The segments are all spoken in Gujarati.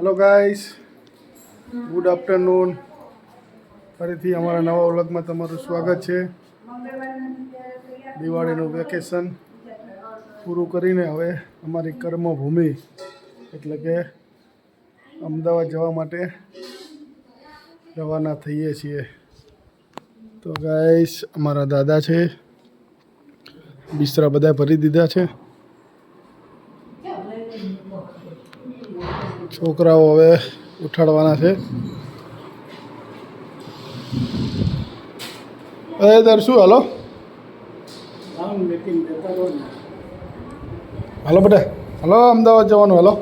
હેલો ગાઈસ ગુડ આફ્ટરનૂન ફરીથી અમારા નવા વ્લોગમાં તમારું સ્વાગત છે. દિવાળીનું વેકેશન પૂરું કરીને હવે અમારી કર્મભૂમિ એટલે કે અમદાવાદ જવા માટે રવાના થઈએ છીએ. તો ગાઈસ અમારા દાદા છે. બિસ્તરા બધા ભરી દીધા છે. છોકરાઓ હવે ઉઠાડવાના છે. અરે દર્શુ હાલો. હાલો બેટા. હાલો અમદાવાદ જવાનું. હાલો.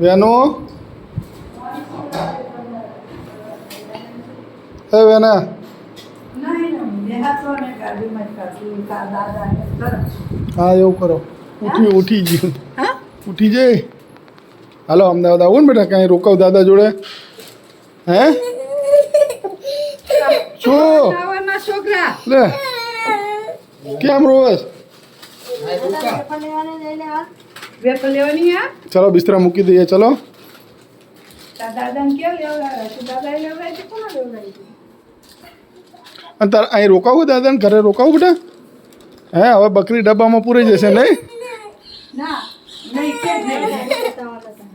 વેનો. એ વેના. હા એવું કરો. ઉઠી ઉઠી ગયું ઉઠી જાય હાલો અમદાવાદ આવું ને બેટા કાંઈ રોકાવ દાદા જોડે? હે? શું છોકરા. લે કેમ રોવેશ ચલો બિસ્તરા મૂકી દઈએ ચલો. અને તારે અહીં રોકાવું દાદાને? ઘરે રોકાવું બેટા? હે હવે બકરી ડબ્બામાં પૂરી જશે નહીં ના નહીં કે જ નહીં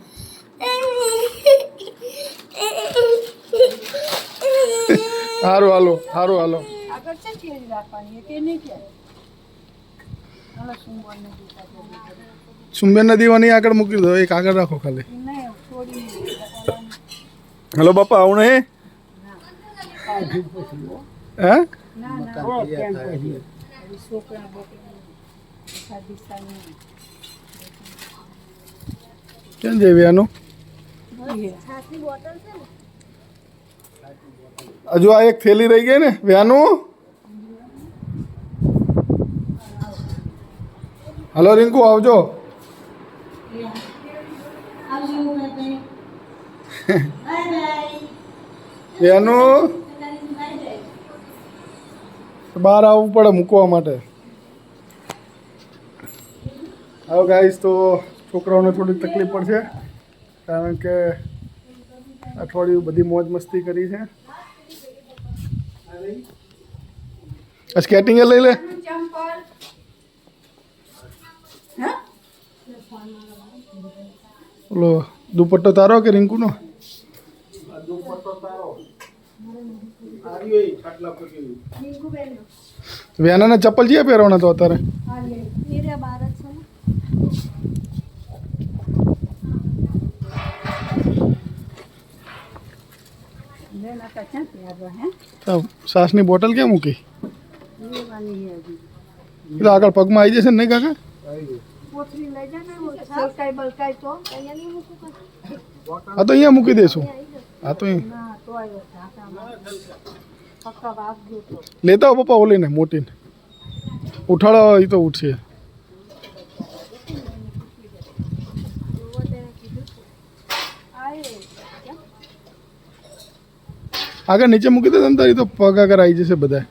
સારું હાલો સારું હાલો. આગળ છે કેરી રાખવાની? એ નહીં કે? હાલો સુંદર ને દીધા છે સુંબેર નદીવાની આગળ મૂકી દો એક આગળ રાખો ખાલી. નહીં હેલો બાપા આવું નહીં? હે? ના ના કેમ જેવી આનું હજુ આ એક થેલી રહી ગઈ ને વ્યાનું? હલો રિંકુ આવજો. વ્યાનું? બહાર આવવું પડે મૂકવા માટે. હવે ગાઈશ તો છોકરાઓને થોડી તકલીફ પડશે કારણ કે અઠવાડિયું બધી મોજ મસ્તી કરી છે. સ્કેટિંગ એ લઈ લે. ઓલો દુપટ્ટો તારો કે રિંકુનો? વ્યાનાને ચપ્પલ છે પહેરવાના તો અત્યારે મેં નતા ક્યાં પહેરવા હે તો સાસની બોટલ ક્યાં મૂકી લેવાની હે હજી એ તો આગળ પગમાં આવી જશે ને નહીં કાકા હા તો અહીંયા મૂકી દઈશું હા તો લેતા પપ્પા ઓલીને મોટીને ઉઠાડો એ તો ઉઠશે આગળ નીચે મૂકી દે તમ તારી તો પગ આગળ આવી જશે બધા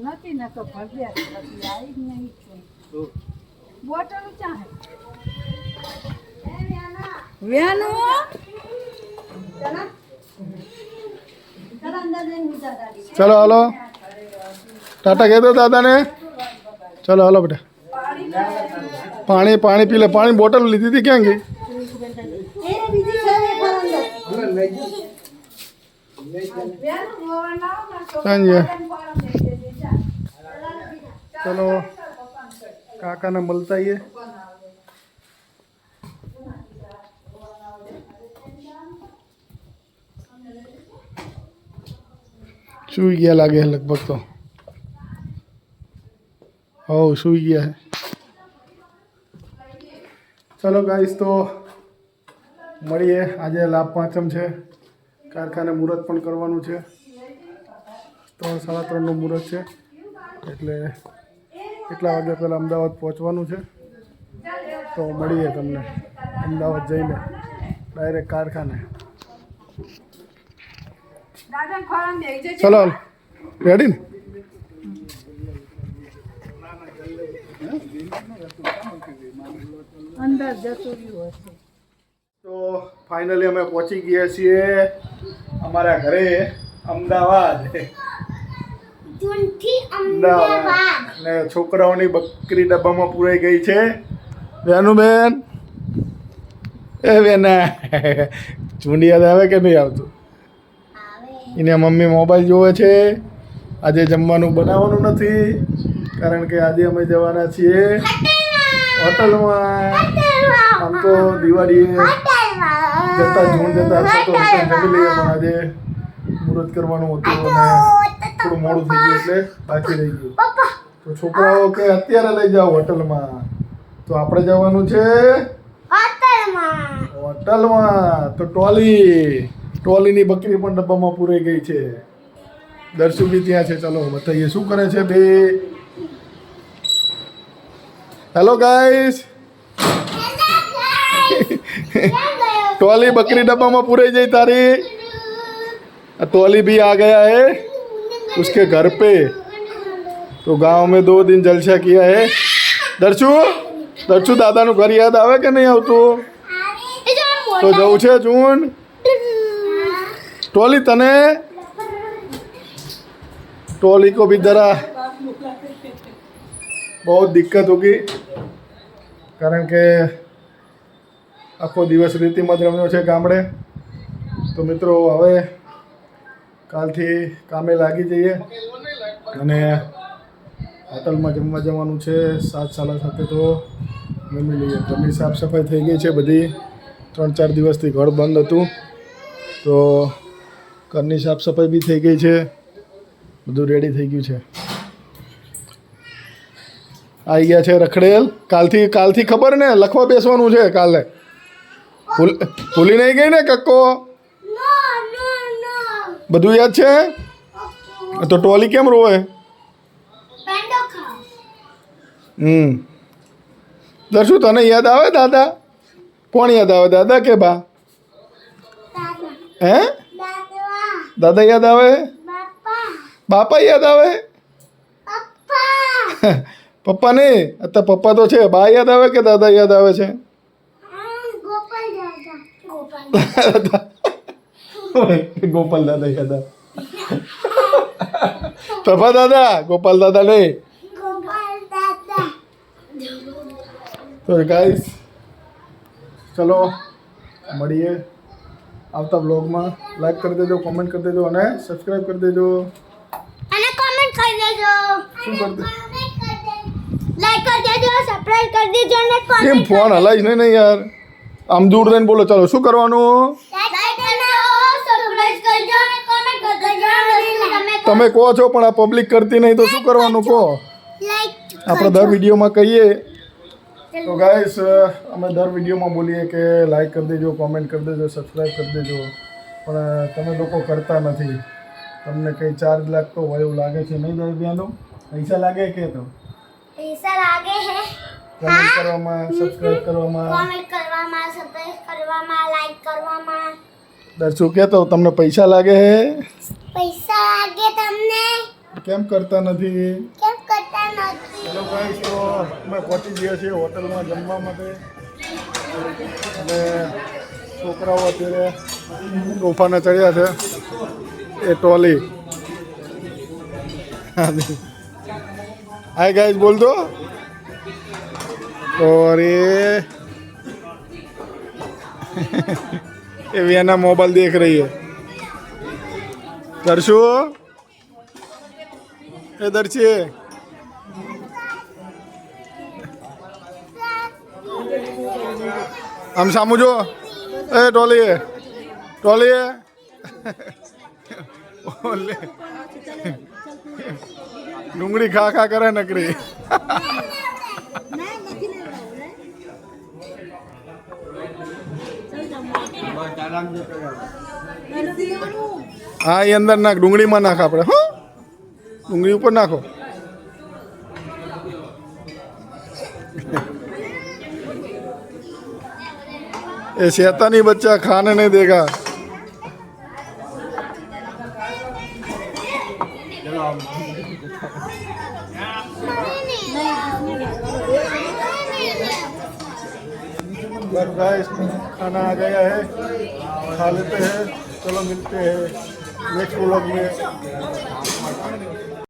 નથી ન તો પછી આવી જ નહીં છે. બોટલ ચાહે વ્યાનો ચલો હાલો. ટાટા કહી દો દાદાને. ચલો, હાલો બેટા. પાણી પાણી પી લે. પાણી બોટલ લીધી હતી ક્યાં ગઈ? ચલો, કાકાને મળતા આવીએ. ચૂઈ ગયા લાગે લગભગ તો. હવ સુઈ ગયા છે ચલો ગાઈસ તો મળીએ. આજે લાભ પાંચમ છે. કારખાને મુહૂર્ત પણ કરવાનું છે. ત્રણ સાડા ત્રણનું મુહૂર્ત છે. એટલે કેટલા વાગ્યા પહેલાં અમદાવાદ પહોંચવાનું છે. તો મળીએ તમને. અમદાવાદ જઈને ડાયરેક્ટ કારખાને. ચલો રેડી ને? અંદર જતું રહ્યું હશે. તો ફાઇનલી અમે પહોંચી ગયા છીએ અમારા ઘરે અમદાવાદ. અમદાવાદ. ને છોકરાઓની બકરી ડબ્બામાં પૂરાઈ ગઈ છે. બેન એ બેના ચૂંડી યાદ આવે કે નહીં આવતું? એને મમ્મી મોબાઈલ જોવે છે. આજે જમવાનું બનાવવાનું નથી. કારણ કે આજે અમે જવાના છીએ હોટલમાં. આમ તો દિવાળીએ જતા જૂન જતા તો જમી લઈએ પણ આજે મુહૂર્ત કરવાનું હતું અને થોડું મોડું થઈ ગયું એટલે બાકી રહી ગયું. તો છોકરાઓ કે અત્યારે લઈ જાઓ હોટલમાં. તો આપણે જવાનું છે હોટલમાં. તો ટોલી ટોલીની બકરી પણ ડબ્બામાં પૂરાઈ ગઈ છે. દર્શુ બી ત્યાં છે. ચલો બતાવીએ શું કરે છે બે? હેલો ગાઈસ टोली बकरी डब्बा में पूरे जाई तारी टोली भी आ गया है उसके घर पे तो गांव में दो दिन जलसा किया है દર્શુ દર્શુ દાદાનું ઘર યાદ આવે કે નહીં આવતું તો જવું છે જૂન टोली तने टोली को भी जरा बहुत दिक्कत होगी કારણ કે આખો દિવસ રીતિમાં જ રમ્યો છે ગામડે તો મિત્રો હવે કાલથી કામે લાગી જઈએ અને હોટલમાં જમવા જવાનું છે સાત સાડા સાથે તો જમી લઈએ ઘરની સાફ સફાઈ થઈ ગઈ છે બધી ત્રણ ચાર દિવસથી ઘર બંધ હતું તો ઘરની સાફ સફાઈ બી થઈ ગઈ છે બધું રેડી થઈ ગયું છે આવી ગયા છે રખડેલ. કાલથી કાલથી ખબર ને, લખવા બેસવાનું છે કાલે. ભૂલી નહીં ગઈ ને, કક્કો? બધું યાદ છે? તો ટોલી કેમ રોવે? હમ. દર્શુ તને યાદ આવે દાદા? કોણ યાદ આવે? દાદા કે બા? હે? દાદા યાદ આવે? બાપા યાદ આવે? પપ્પા નહીં અત્યારે પપ્પા તો છે. બા યાદ આવે કે દાદા યાદ આવે છે? ગોપાલ દાદા. યાદ આવે. પ્રભા દાદા ગોપાલ દાદા નહીં તો ગાઈસ ચલો મળીએ આવતા બ્લોગમાં લાઈક કરી દેજો કોમેન્ટ કરી દેજો અને સબસ્ક્રાઈબ કરી દેજો. અને કોમેન્ટ કરી દેજો. શું કરી દે લાઈક કરી દેજો સબસ્ક્રાઇબ કરી દેજો અને કેમ ફોન હલાઈશ નહીં ને યાર? આમ દૂર રહીને બોલો ચાલો શું કરવાનું? લાઈક કરજો સબસ્ક્રાઇબ કરજો અને કમેન્ટ કરી દેજો. તમે તમે કહો છો પણ આ પબ્લિક કરતી નહીં તો શું કરવાનું કહો? આપણે દર વિડીયોમાં કહીએ. તો ગાઈસ અમે દર વિડીયોમાં બોલીએ કે લાઈક કરી દેજો કોમેન્ટ કરી દેજો સબસ્ક્રાઈબ કરી દેજો. પણ તમે લોકો કરતા નથી. તમને કંઈ ચાર્જ લાગતો હોય એવું લાગે છે નહીં દરમિયાનો? પૈસા લાગે કે તો? પૈસા લાગે હે? કમેન્ટ કરવામાં સબસ્ક્રાઈબ કરવામાં. કમેન્ટ કરવામાં સબસ્ક્રાઇબ કરવામાં લાઈક કરવામાં. દર્શુ કહેતો તમને પૈસા લાગે હે? પૈસા લાગે તમને? કેમ કરતા નથી? કેમ કરતા નથી? ચલો ગાઈસ તો અમે પહોંચી ગયા છીએ હોટલમાં જમવા માટે. અને છોકરાઓ અત્યારે તોફાને ચડ્યા છે. એ ટોલી. હાય ગાઈસ બોલ દો और ये ये वियना मोबाइल देख रही है दर्शु એ દર્શી આમ સામું જો એ ટોલી ટોલી ઓલે ડુંગળી ખા ખા કરે નકરી. હા એ અંદર નાખ, ડુંગળીમાં નાખ આપણે, હો. ડુંગળી ઉપર નાખો. એ શેતાની બચ્ચા ખાને નહીં દેખા बस गाइस खाना आ गया है खा लेते हैं चलो मिलते हैं नेक्स्ट व्लॉग में